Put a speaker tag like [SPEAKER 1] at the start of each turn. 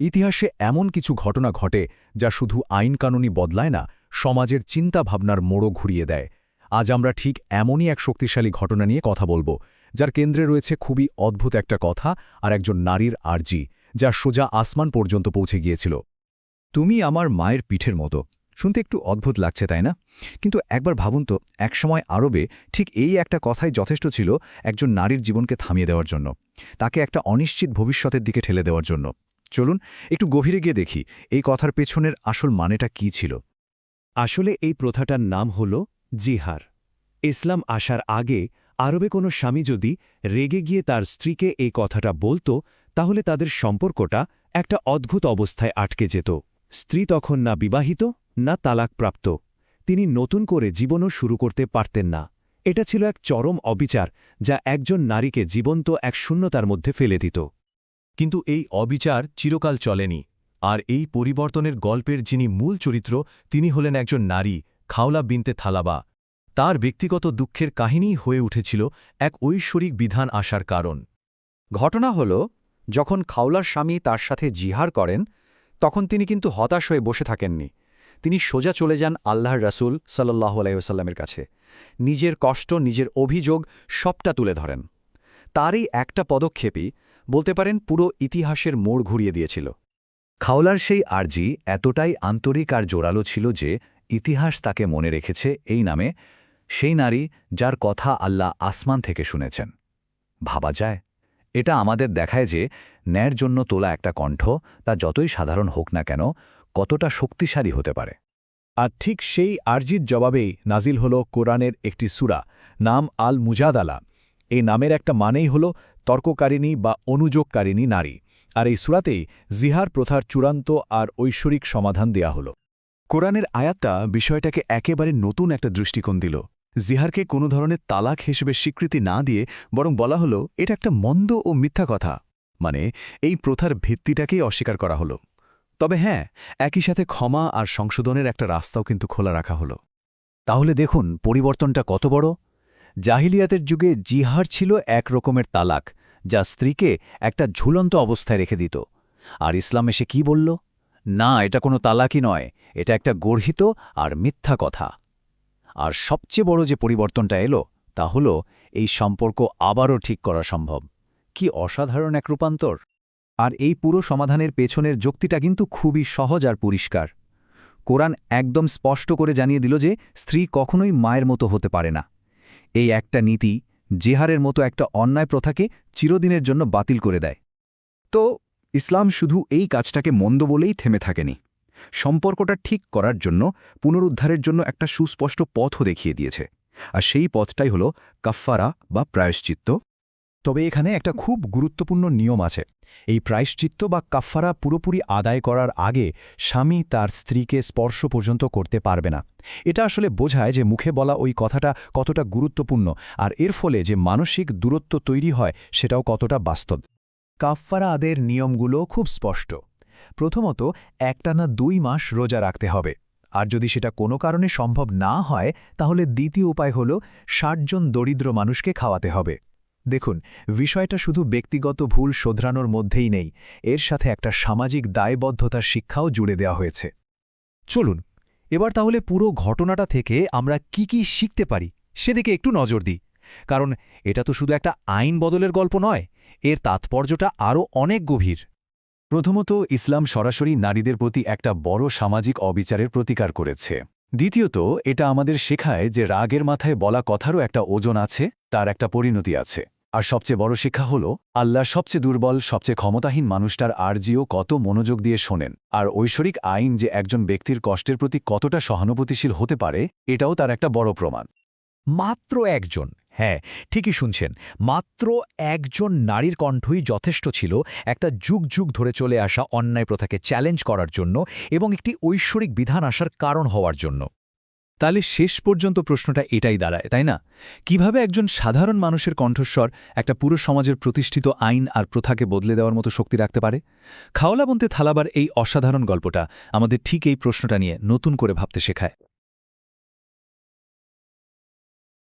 [SPEAKER 1] ইতিহাসে এমন কিছু ঘটনা ঘটে যা শুধু আইনকানুনি বদলায় না, সমাজের চিন্তাভাবনার মোড়ো ঘুরিয়ে দেয়। আজ আমরা ঠিক এমনই এক শক্তিশালী ঘটনা নিয়ে কথা বলব, যার কেন্দ্রে রয়েছে খুবই অদ্ভুত একটা কথা আর একজন নারীর আর্জি, যা সোজা আসমান পর্যন্ত পৌঁছে গিয়েছিল।
[SPEAKER 2] তুমি আমার মায়ের পিঠের মতো। শুনতে একটু অদ্ভুত লাগছে, তাই না? কিন্তু একবার ভাবুন তো একসময় আরবে ঠিক এই একটা কথাই যথেষ্ট ছিল একজন নারীর জীবনকে থামিয়ে দেওয়ার জন্য, তাকে একটা অনিশ্চিত ভবিষ্যতের দিকে ঠেলে দেওয়ার জন্য। চলুন একটু গভীরে গিয়ে দেখি এই কথার পেছনের আসল মানেটা কি ছিল।
[SPEAKER 3] আসলে এই প্রথাটার নাম হল জিহার। ইসলাম আসার আগে আরবে কোনো স্বামী যদি রেগে গিয়ে তার স্ত্রীকে এই কথাটা বলতো, তাহলে তাদের সম্পর্কটা একটা অদ্ভুত অবস্থায় আটকে যেত। স্ত্রী তখন না বিবাহিত, না তালাকপ্রাপ্ত। তিনি নতুন করে জীবনও শুরু করতে পারতেন না। এটা ছিল এক চরম অবিচার, যা একজন নারীকে জীবন্ত এক শূন্যতার মধ্যে ফেলে দিত।
[SPEAKER 1] কিন্তু এই অবিচার চিরকাল চলেনি। আর এই পরিবর্তনের গল্পের যিনি মূল চরিত্র, তিনি হলেন একজন নারী, খাওলা বিনতে থালাবা। তার ব্যক্তিগত দুঃখের কাহিনীই হয়ে উঠেছিল এক ঐশ্বরিক বিধান আসার কারণ।
[SPEAKER 2] ঘটনা হল, যখন খাওলার স্বামী তার সাথে জিহার করেন, তখন তিনি কিন্তু হতাশ হয়ে বসে থাকেননি। তিনি সোজা চলে যান আল্লাহর রাসূল সাল্লাহ আলাইসাল্লামের কাছে। নিজের কষ্ট, নিজের অভিযোগ সবটা তুলে ধরেন। তারই একটা পদক্ষেপই বলতে পারেন পুরো ইতিহাসের মোড় ঘুরিয়ে দিয়েছিল। খাওলার সেই আর্জি এতটাই আন্তরিক আর জোরালো ছিল যে ইতিহাস তাকে মনে রেখেছে এই নামে সেই নারী যার কথা আল্লাহ আসমান থেকে শুনেছেন। ভাবা যায়। এটা আমাদের দেখায় যে ন্যায়ের জন্য তোলা একটা কণ্ঠ তা যতই সাধারণ হোক না কেন কতটা শক্তিশালী হতে পারে।
[SPEAKER 3] আর ঠিক সেই আর্জির জবাবেই নাজিল হল কোরআনের একটি সুরা নাম আল মুজাদালা এই নামের একটা মানেই হল তর্ককারিণী বা অনুযোগকারিণী নারী। আর এই সুরাতেই জিহার প্রথার চূড়ান্ত আর ঐশ্বরিক সমাধান দেয়া হল। কোরআনের আয়াতটা বিষয়টাকে একেবারে নতুন একটা দৃষ্টিকোণ দিল। জিহারকে কোনো ধরনের তালাক হিসেবে স্বীকৃতি না দিয়ে বরং বলা হলো, এটা একটা মন্দ ও মিথ্যা কথা। মানে এই প্রথার ভিত্তিটাকেই অস্বীকার করা হলো। তবে হ্যাঁ একই সাথে ক্ষমা আর সংশোধনের একটা রাস্তাও কিন্তু খোলা রাখা হলো।
[SPEAKER 2] তাহলে দেখুন, পরিবর্তনটা কত বড়? জাহিলিয়াতের যুগে জিহার ছিল এক রকমের তালাক, যা স্ত্রীকে একটা ঝুলন্ত অবস্থায় রেখে দিত। আর ইসলাম এসে কি বলল? না, এটা কোনো তালাকই নয়, এটা একটা গর্হিত আর মিথ্যা কথা। আর সবচেয়ে বড় যে পরিবর্তনটা এলো, তা হল এই সম্পর্ক আবারও ঠিক করা সম্ভব। কি অসাধারণ এক রূপান্তর! আর এই পুরো সমাধানের পেছনের যুক্তিটা কিন্তু খুবই সহজ আর পরিষ্কার। কোরআন একদম স্পষ্ট করে জানিয়ে দিল যে, স্ত্রী কখনোই মায়ের মতো হতে পারে না। এই একটা নীতি জেহারের মতো একটা অন্যায় প্রথাকে চিরদিনের জন্য বাতিল করে দেয়। তো, ইসলাম শুধু এই কাজটাকে মন্দ বলেই থেমে থাকেনি। সম্পর্কটা ঠিক করার জন্য, পুনরুদ্ধারের জন্য একটা সুস্পষ্ট পথও দেখিয়ে দিয়েছে। আর সেই পথটাই হল কাফফারা বা প্রায়শ্চিত্ত।
[SPEAKER 3] তবে এখানে একটা খুব গুরুত্বপূর্ণ নিয়ম আছে। এই প্রায়শ্চিত্ত বা কাফফারা পুরোপুরি আদায় করার আগে স্বামী তার স্ত্রীকে স্পর্শ পর্যন্ত করতে পারবে না। এটা আসলে বোঝায় যে মুখে বলা ওই কথাটা কতটা গুরুত্বপূর্ণ আর এর ফলে যে মানসিক দূরত্ব তৈরি হয় সেটাও কতটা বাস্তব। কাফফারা আদের নিয়মগুলো খুব স্পষ্ট। প্রথমত একটানা দুই মাস রোজা রাখতে হবে। আর যদি সেটা কোনো কারণে সম্ভব না হয়, তাহলে দ্বিতীয় উপায় হল ষাটজন দরিদ্র মানুষকে খাওয়াতে হবে। দেখুন, বিষয়টা শুধু ব্যক্তিগত ভুল শোধরানোর মধ্যেই নেই, এর সাথে একটা সামাজিক দায়বদ্ধতার শিক্ষাও জুড়ে দেওয়া হয়েছে। চলুন, এবার তাহলে পুরো ঘটনাটা থেকে আমরা কি কি শিখতে পারি, সেদিকে একটু নজর দিই। কারণ এটা তো শুধু একটা আইন বদলের গল্প নয়, এর তাৎপর্যটা আরও অনেক গভীর।
[SPEAKER 1] প্রথমত, ইসলাম সরাসরি নারীদের প্রতি একটা বড় সামাজিক অবিচারের প্রতিকার করেছে। দ্বিতীয়ত, এটা আমাদের শেখায় যে রাগের মাথায় বলা কথারও একটা ওজন আছে, তার একটা পরিণতি আছে। আর সবচেয়ে বড় শিক্ষা হল, আল্লাহ সবচেয়ে দুর্বল, সবচেয়ে ক্ষমতাহীন মানুষটার আর্জিও কত মনোযোগ দিয়ে শোনেন। আর ঐশ্বরিক আইন যে একজন ব্যক্তির কষ্টের প্রতি কতটা সহানুভূতিশীল হতে পারে, এটাও তার একটা বড় প্রমাণ।
[SPEAKER 3] মাত্র একজন হ্যাঁ ঠিকই শুনছেন, মাত্র একজন নারীর কণ্ঠই যথেষ্ট ছিল একটা যুগ যুগ ধরে চলে আসা অন্যায় প্রথাকে চ্যালেঞ্জ করার জন্য এবং একটি ঐশ্বরিক বিধান আসার কারণ হওয়ার জন্য। তাহলে শেষ পর্যন্ত প্রশ্নটা এটাই দাঁড়ায়, তাই না? কীভাবে একজন সাধারণ মানুষের কণ্ঠস্বর একটা পুরো সমাজের প্রতিষ্ঠিত আইন আর প্রথাকে বদলে দেওয়ার মতো শক্তি রাখতে পারে? খাওয়ালাবন্তে থালাবার এই অসাধারণ গল্পটা আমাদের ঠিক এই প্রশ্নটা নিয়ে নতুন করে ভাবতে শেখায়।